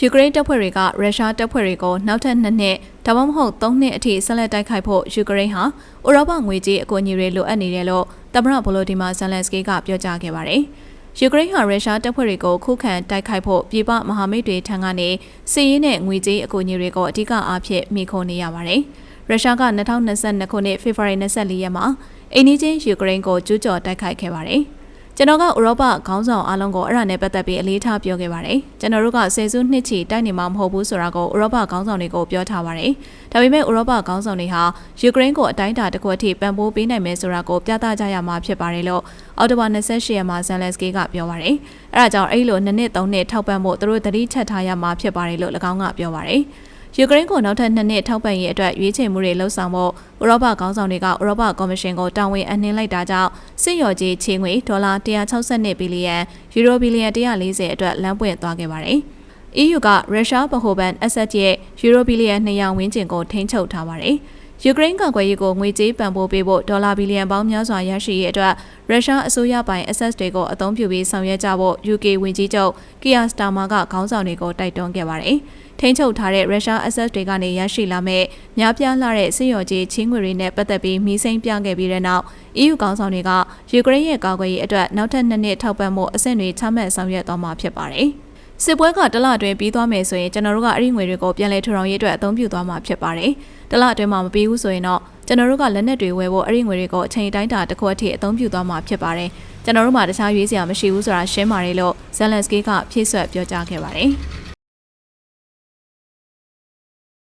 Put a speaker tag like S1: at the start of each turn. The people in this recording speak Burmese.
S1: ယူကရိန်းတပ်ဖွဲ့တွေကရုရှားတပ်ဖွဲ့တွေကိုနောက်ထပ်နှစ်နှစ်ဒါမှမဟုတ်သုံးနှစ်အထိဆက်လက်တိုက်ခိုက်ဖို့ယူကရိန်းဟာဥရောပငွေကြေးအကူအညီတွေလိုအပ်နေတယ်လို့သမ္မတဗိုလိုဒီမာဇယ်လန်စကီကပြောကြားခဲ့ပါတယ်။ယူကရိန်းဟာရုရှားတပ်ဖွဲ့တွေကိုခုခံတိုက်ခိုက်ဖို့ပြည်ပမဟာမိတ်တွေထံကနေစစ်ရေးနဲ့ငွေကြေးအကူအညီတွေကိုအဓိကအားဖြင့်မိခိုနေရပါတယ်။ရုရှားက2022ခုနှစ်ဖေဖော်ဝါရီ24ရက်မှာအိန္ဒိချင်းယူကရိန်းကိုကျူးကျော်တိုက်ခိုက်ခဲ့ပါတယ်။ ကျွန်တော်ကဥရောပခေါင်းဆောင်အားလုံးကိုအဲ့ဒါနဲ့ပတ်သက်ပြီးအလေးထားပြောခဲ့ပါတယ်။ကျွန်တော်တို့ကဆယ်စုနှစ်ချီတိုက်နေမှာမဟုတ်ဘူးဆိုတာကိုဥရောပခေါင်းဆောင်တွေကိုပြောထားပါတယ်။ဒါပေမဲ့ဥရောပခေါင်းဆောင်တွေဟာယူကရိန်းကိုအတိုင်းအတာတစ်ခုအထိပံ့ပိုးပေးနိုင်မယ်ဆိုတာကိုပြသကြရမှာဖြစ်ပါတယ်လို့အော်တိုဘာ28ရက်မှာဇန်လက်စကီကပြောပါတယ်။အဲ့ဒါကြောင့်အဲ့လိုနှစ်နှစ်သုံးနှစ်ထောက်ပံ့ဖို့သူတို့တတိထက်ထားရမှာဖြစ်ပါတယ်လို့၎င်းကပြောပါတယ်။ ယူကရိန်းကိုနောက်ထပ်နှစ်နှစ်ထောက်ပံ့ရေးအတွက်ရွေးချယ်မှုတွေလှုံ့ဆော်ဖို့ဥရောပခေါင်းဆောင်တွေကဥရောပကော်မရှင်ကိုတာဝန်အနှင်းလိုက်တာကြောင့်စစ်ရော်ကြီးချေငွေဒေါ်လာ162ဘီလီယံယူရိုဘီလီယံ140အတွက်လမ်းပွင့်သွားခဲ့ပါတယ်။ EU ကရုရှားဗဟိုဘဏ် asset ရဲ့ယူရိုဘီလီယံ200ဝန်းကျင်ကိုထိန်းချုပ်ထားပါတယ်။ ယူကရိန်းကာကွယ်ရေးကိုငွေကြေးပံ့ပိုးပေးဖို့ဒေါ်လာဘီလီယံပေါင်းများစွာရရှိရေးအတွက်ရုရှားအစိုးရပိုင် assets တွေကိုအသုံးပြုပြီးဆောင်ရွက်ကြဖို့ UK ဝန်ကြီးချုပ်ကီယာစတာမာကခေါင်းဆောင်တွေကိုတိုက်တွန်းခဲ့ပါတယ်။ထိန်းချုပ်ထားတဲ့ရုရှား assets တွေကနေရရှိလာမဲ့များပြားလာတဲ့စစ်ရော်ကြီးချင်းငွေတွေနဲ့ပတ်သက်ပြီးမီးစိမ်းပြခဲ့ပြီးတဲ့နောက် EU ကောင်ဆောင်တွေကယူကရိန်းရဲ့ကာကွယ်ရေးအတွက်နောက်ထပ်နှစ်နှစ်ထောက်ပံ့မှုအဆင့်တွေချမှတ်ဆောင်ရွက်သွားမှာဖြစ်ပါတယ်။ စစ်ပွဲကတလအတွင်းပြီးသွားမယ်ဆိုရင်ကျွန်တော်တို့ကအဲ့ဒီငွေတွေကိုပြန်လည်ထူထောင်ရေးအတွက်အသုံးပြုသွားမှာဖြစ်ပါတယ်။တလအတွင်းမှာမပြီးဘူးဆိုရင်တော့ကျွန်တော်တို့ကလက်နက်တွေဝယ်ဖို့အဲ့ဒီငွေတွေကိုအချိန်တိုင်းတာတစ်ခုအထိအသုံးပြုသွားမှာဖြစ်ပါတယ်။ကျွန်တော်တို့မှာတခြားရွေးစရာမရှိဘူးဆိုတာရှင်းပါတယ်လို့ဇယ်လန်စကီကဖြည့်ဆွတ်ပြောကြားခဲ့ပါတယ်။